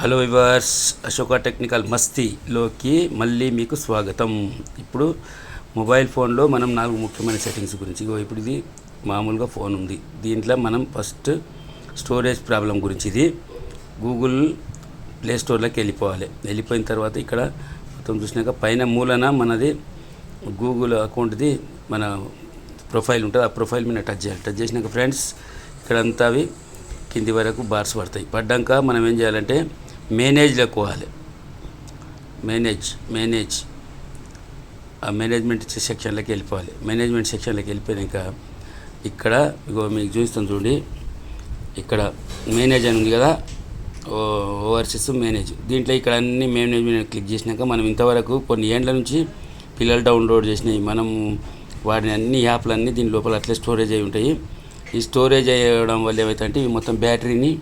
Hello viewers Ashoka technical మస్తీలోకి మళ్ళీ మీకు స్వాగతం. ఇప్పుడు మొబైల్ ఫోన్లో మనం నాలుగు ముఖ్యమైన సెట్టింగ్స్ గురించి. ఇగో ఇప్పుడు ఇది మామూలుగా ఫోన్ ఉంది. దీంట్లో మనం ఫస్ట్ స్టోరేజ్ ప్రాబ్లం గురించి ఇది. గూగుల్ ప్లే స్టోర్లోకి వెళ్ళిపోవాలి. వెళ్ళిపోయిన తర్వాత ఇక్కడ మొత్తం చూసినాక పైన మూలన మనది గూగుల్ అకౌంట్ది మన ప్రొఫైల్ ఉంటుంది. ఆ ప్రొఫైల్ మీద టచ్ చేయాలి. టచ్ చేసినాక ఫ్రెండ్స్ ఇక్కడంతా అవి కింది వరకు బార్స్ పడతాయి. పడ్డాక మనం ఏం చేయాలంటే మేనేజ్లోకి పోవాలి మేనేజ్ మేనేజ్. ఆ మేనేజ్మెంట్ సెక్షన్లోకి వెళ్ళిపోవాలి. మేనేజ్మెంట్ సెక్షన్లోకి వెళ్ళిపోయాక ఇక్కడ ఇగో మీకు చూస్తాను చూడండి. ఇక్కడ మేనేజ్ అని ఉంది కదా. Overseas manage. దీంట్లో ఇక్కడ అన్ని మేనేజ్మెంట్ క్లిక్ చేసినాక మనం ఇంతవరకు కొన్ని ఏండ్ల నుంచి పిల్లలు డౌన్లోడ్ చేసినాయి. మనం వాడిన అన్ని యాప్లన్నీ దీని లోపల అట్లే స్టోరేజ్ అయి ఉంటాయి. ఈ స్టోరేజ్ అయ్యడం వల్ల ఏమవుతుందంటే ఇవి మొత్తం బ్యాటరీని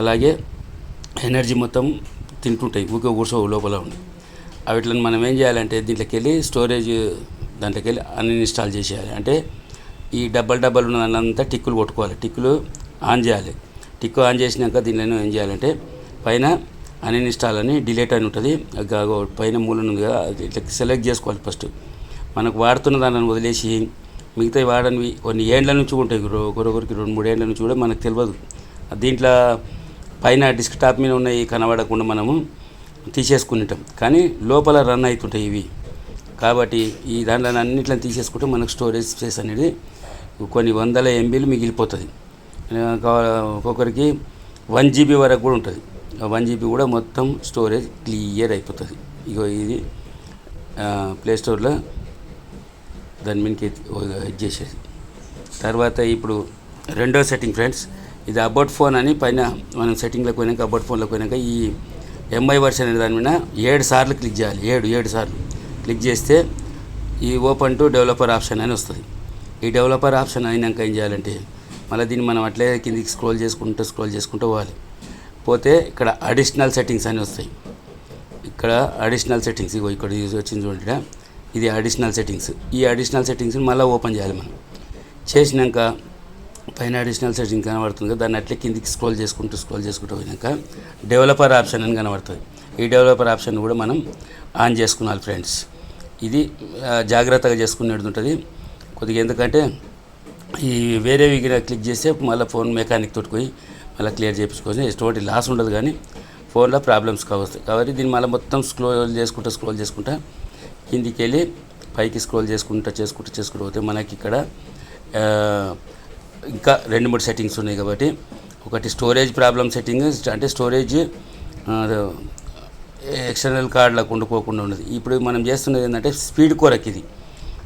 అలాగే ఎనర్జీ మొత్తం తింటుంటాయి ఊకే ఊర్చోవు లోపల ఉండి. అవిట్లను మనం ఏం చేయాలంటే దీంట్లోకి వెళ్ళి స్టోరేజ్ దాంట్లోకి వెళ్ళి అన్ఇన్స్టాల్ చేసేయాలి. అంటే ఈ డబ్బల్ డబ్బల్ ఉన్నదంతా టిక్కులు కొట్టుకోవాలి. టిక్కులు ఆన్ చేయాలి. టిక్కు ఆన్ చేసినాక దీనిలో ఏం చేయాలంటే పైన అన్ని ఇన్స్టాల్ అని డిలేట్ అని ఉంటుంది. పైన మూలన ఉంది కదా ఇట్లా సెలెక్ట్ చేసుకోవాలి ఫస్ట్. మనకు వాడుతున్న దానిని వదిలేసి మిగతా వాడనివి కొన్ని ఏండ్ల నుంచి ఉంటాయి. ఒకరొకరికి రెండు మూడు ఏండ్ల నుంచి కూడా మనకు తెలియదు దీంట్లో పైన డిస్క్ టాప్ మీద ఉన్నాయి కనబడకుండా మనము తీసేసుకునేటం. కానీ లోపల రన్ అవుతుంటాయి ఇవి. కాబట్టి ఈ దాంట్లో అన్నింటిని తీసేసుకుంటే మనకు స్టోరేజ్ స్పేస్ అనేది కొన్ని వందల ఎంబీలు మిగిలిపోతుంది. ఒక్కొక్కరికి వన్ జీబీ వరకు కూడా ఉంటుంది. వన్ జీబీ కూడా మొత్తం స్టోరేజ్ క్లియర్ అయిపోతుంది. ఇగో ఇది ప్లేస్టోర్లో దాని మీదకి ఇది చేసేది. తర్వాత ఇప్పుడు రెండో సెట్టింగ్ ఫ్రెండ్స్ ఇది అబౌట్ ఫోన్ అని పైన మనం సెట్టింగ్లోకి పోయినాక అబౌట్ ఫోన్లోకి పోయినాక ఈ ఎంఐ వర్షన్ అనే దాని మీద ఏడు సార్లు క్లిక్ చేయాలి. ఏడు ఏడు సార్లు క్లిక్ చేస్తే ఈ ఓపెన్ టు డెవలపర్ ఆప్షన్ అని వస్తుంది. ఈ డెవలపర్ ఆప్షన్ అయినాక ఏం చేయాలంటే మళ్ళీ దీన్ని మనం అట్లే కిందికి స్క్రోల్ చేసుకుంటూ స్క్రోల్ చేసుకుంటూ పోవాలి. పోతే ఇక్కడ అడిషనల్ సెట్టింగ్స్ అని వస్తాయి. ఇక్కడ అడిషనల్ సెట్టింగ్స్ ఇగో ఇక్కడ యూజ్ వచ్చింది చూడండి ఇది అడిషనల్ సెట్టింగ్స్ ఈ అడిషనల్ సెట్టింగ్స్ని మళ్ళీ ఓపెన్ చేయాలి మనం. చేసినాక పైన అడిషనల్ సెట్టింగ్ కనబడుతుంది కదా దాన్ని అట్లే కిందికి స్క్రోల్ చేసుకుంటూ స్క్రోల్ చేసుకుంటూ పోయినాక డెవలపర్ ఆప్షన్ అని కనబడుతుంది. ఈ డెవలపర్ ఆప్షన్ కూడా మనం ఆన్ చేసుకున్నాలి ఫ్రెండ్స్ ఇది జాగ్రత్తగా చేసుకునేది ఉంటుంది. కొద్దిగా ఎందుకంటే ఈ వేరే విగిన క్లిక్ చేస్తే మళ్ళీ ఫోన్ మెకానిక్ తోటి పోయి మళ్ళీ క్లియర్ చేయించుకోవచ్చు ఎటువంటి లాస్ ఉండదు కానీ ఫోన్లో ప్రాబ్లమ్స్ కావచ్చు కాబట్టి దీన్ని మళ్ళీ మొత్తం స్క్రోల్ చేసుకుంటూ స్క్రోల్ చేసుకుంటా కిందికి వెళ్ళి పైకి స్క్రోల్ చేసుకుంటూ చేసుకుంటూ చేసుకుంటూ పోతే మనకి ఇక్కడ ఇంకా రెండు మూడు సెట్టింగ్స్ ఉన్నాయి కాబట్టి. ఒకటి స్టోరేజ్ ప్రాబ్లమ్ సెట్టింగ్ అంటే స్టోరేజ్ ఎక్స్టర్నల్ కార్డులకు ఉండిపోకుండా ఉన్నది. ఇప్పుడు మనం చేస్తున్నది ఏంటంటే స్పీడ్ కొరకు ఇది.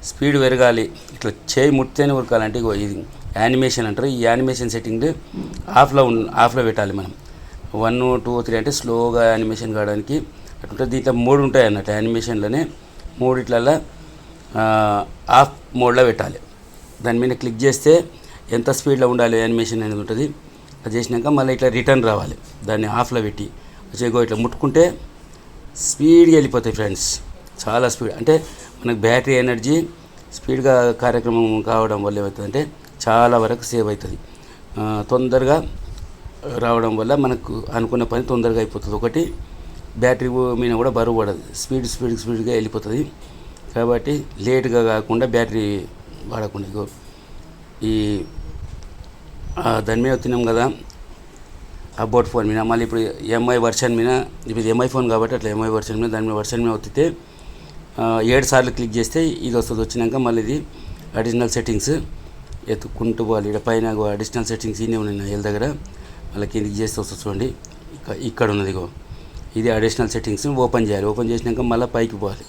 స్పీడ్ పెరగాలి. ఇట్లా చేయి ముట్టితేనే ఉరకాలంటే ఇది యానిమేషన్ అంటారు. ఈ యానిమేషన్ సెట్టింగ్ ఆఫ్లో ఉన్ ఆఫ్లో పెట్టాలి మనం. వన్ టూ త్రీ అంటే స్లోగా యానిమేషన్ కావడానికి అటుంటే దీంట్లో మూడు ఉంటాయి అన్నట్టు. యానిమేషన్లోనే మూడిట్లలో ఆఫ్ మోడ్లో పెట్టాలి. దాని మీద క్లిక్ చేస్తే ఎంత స్పీడ్లో ఉండాలి యానిమేషన్ అనేది ఉంటుంది. అది చేసినాక మళ్ళీ ఇట్లా రిటర్న్ రావాలి. దాన్ని ఆఫ్లో పెట్టి వచ్చేగో ఇట్లా ముట్టుకుంటే స్పీడ్గా వెళ్ళిపోతాయి ఫ్రెండ్స్. చాలా స్పీడ్ అంటే మనకు బ్యాటరీ ఎనర్జీ స్పీడ్గా కార్యక్రమం కావడం వల్ల ఏమవుతుందంటే చాలా వరకు సేవ్ అవుతుంది. తొందరగా రావడం వల్ల మనకు అనుకున్న పని తొందరగా అయిపోతుంది. ఒకటి బ్యాటరీ మీద కూడా బరువు పడదు. స్పీడ్ స్పీడ్ స్పీడ్గా వెళ్ళిపోతుంది. కాబట్టి లేట్గా కాకుండా బ్యాటరీ వాడకుండా ఇగో ఈ దాని మీద తిన్నాం కదా. అబౌట్ ఫోన్ మీద. మళ్ళీ ఇప్పుడు ఎంఐ వర్షన్ మీద ఇప్పుడు ఎంఐ ఫోన్ కాబట్టి అట్లా ఎంఐ వర్షన్ మీద దాని మీద వర్షన్ మీద ఒత్తితే ఏడు సార్లు క్లిక్ చేస్తే ఇది వస్తుంది. వచ్చినాక మళ్ళీ ఇది అడిషనల్ సెట్టింగ్స్ ఎత్తుకుంటూ పోవాలి. ఇక్కడ పైన అడిషనల్ సెట్టింగ్స్ ఇన్ని ఉన్నాయి నా దగ్గర. మళ్ళీ కిందికి చేస్తే వస్తుంది చూడండి. ఇక ఇక్కడ ఉన్నది ఇది అడిషనల్ సెట్టింగ్స్ ఓపెన్ చేయాలి. ఓపెన్ చేసినాక మళ్ళీ పైకి పోవాలి.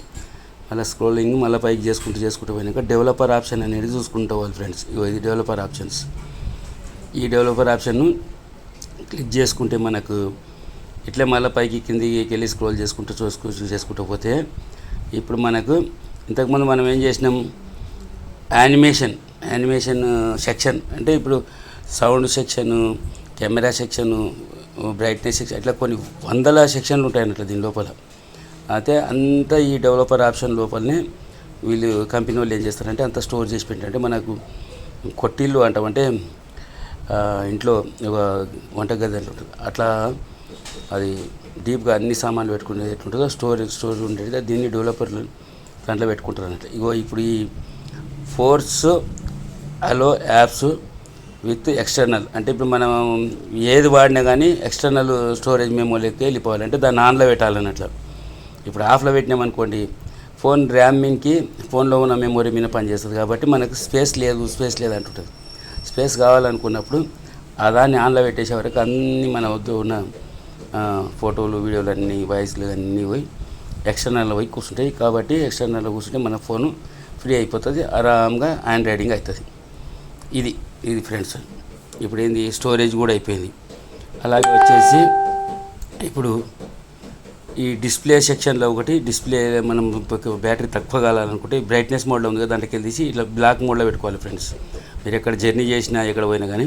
అలా స్క్రోలింగ్ మళ్ళీ పైకి చేసుకుంటూ చేసుకుంటూ పోయినాక డెవలపర్ ఆప్షన్ అనేది చూసుకుంటూ పోవాలి ఫ్రెండ్స్ ఇవి ఇది డెవలపర్ ఆప్షన్స్ ఈ డెవలపర్ ఆప్షన్ను క్లిక్ చేసుకుంటే మనకు ఇట్లే మళ్ళీ పైకి కిందికి వెళ్ళి స్క్రోల్ చేసుకుంటూ చూసుకుంటూ చేసుకుంటూ పోతే ఇప్పుడు మనకు ఇంతకుముందు మనం ఏం చేసినాం? యానిమేషన్ యానిమేషన్ సెక్షన్ అంటే ఇప్పుడు sound section camera section brightness section ఇట్లా కొన్ని వందల సెక్షన్లు ఉంటాయి అన్నట్లు దీని లోపల. అయితే అంతా ఈ డెవలపర్ ఆప్షన్ లోపలనే వీళ్ళు కంపెనీ వాళ్ళు ఏం చేస్తారంటే అంత స్టోర్ చేసి పెట్టారంటే మనకు కొట్టిల్లు అంటామంటే ఇంట్లో ఒక వంటగది అని ఉంటుంది అట్లా అది డీప్గా అన్ని సామాన్లు పెట్టుకునేది ఎట్లుంటుందో స్టోరేజ్ స్టోరేజ్ ఉండేది దీన్ని డెవలపర్లు దాంట్లో పెట్టుకుంటారు అన్నట్టు. ఇగో ఇప్పుడు ఈ force allow apps with external. అంటే ఇప్పుడు మనం ఏది వాడినా కానీ ఎక్స్టర్నల్ స్టోరేజ్ మెమోరీకి వెళ్ళిపోవాలి అంటే దాన్ని ఆన్లో పెట్టాలన్నట్లు. ఇప్పుడు ఆఫ్లో పెట్టినామనుకోండి ఫోన్ ర్యామ్ మీన్కి ఫోన్లో ఉన్న మెమొరీ మీద పనిచేస్తుంది కాబట్టి మనకు స్పేస్ లేదు స్పేస్ లేదు అంటుంటుంది. స్పేస్ కావాలనుకున్నప్పుడు ఆ దాన్ని ఆన్లో పెట్టేసే వరకు అన్నీ మన వద్ద ఉన్న ఫోటోలు వీడియోలు అన్నీ వాయిస్లు అన్నీ పోయి ఎక్స్టర్నల్లో పోయి కూర్చుంటాయి. కాబట్టి ఎక్స్టర్నల్లో కూర్చుంటే మన ఫోను ఫ్రీ అయిపోతుంది ఆరామ్గా ఆండ్రాయిడింగ్ అవుతుంది ఇది ఇది ఫ్రెండ్స్ ఇప్పుడు ఏంది? స్టోరేజ్ కూడా అయిపోయింది. అలాగే వచ్చేసి ఇప్పుడు ఈ డిస్ప్లే సెక్షన్లో ఒకటి డిస్ప్లే మనం బ్యాటరీ తక్కువ కావాలనుకుంటే బ్రైట్నెస్ మోడ్లో ఉంది కదా దాంట్లోకి తీసి ఇట్లా బ్లాక్ మోడ్లో పెట్టుకోవాలి ఫ్రెండ్స్. మీరు ఎక్కడ జర్నీ చేసినా ఎక్కడ పోయినా కానీ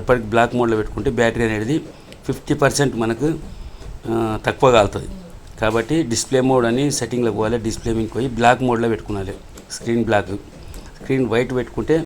ఎప్పటికి బ్లాక్ మోడ్లో పెట్టుకుంటే బ్యాటరీ అనేది ఫిఫ్టీ పర్సెంట్ మనకు తక్కువ కాలుతుంది. కాబట్టి డిస్ప్లే మోడ్ అని సెట్టింగ్లోకి పోవాలి డిస్ప్లే మీకు పోయి బ్లాక్ మోడ్లో పెట్టుకోవాలి స్క్రీన్ బ్లాక్. స్క్రీన్ వైట్ పెట్టుకుంటే